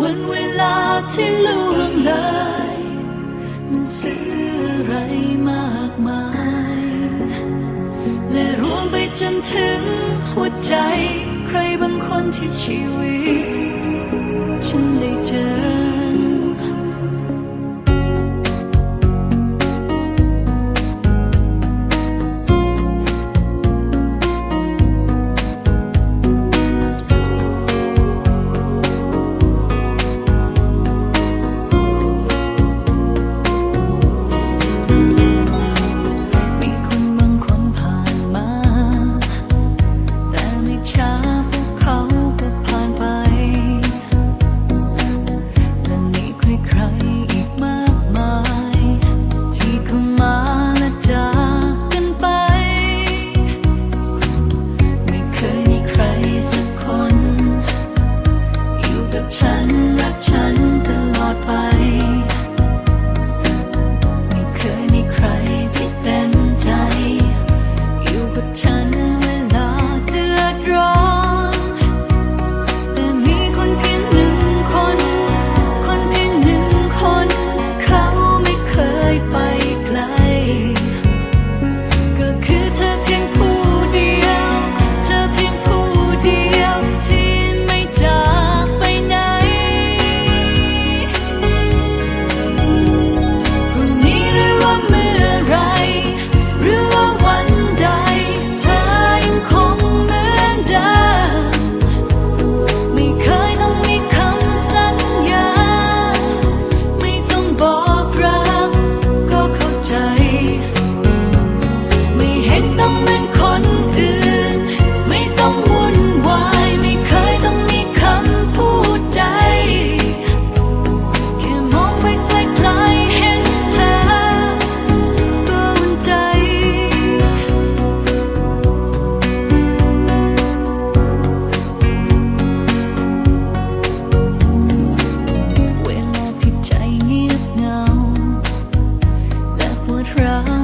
วันเวลาที่ล่วงเลย มันซื้ออะไรมากมาย และรวมไปจนถึงหัวใจ ใครบางคนที่ชีวิต cry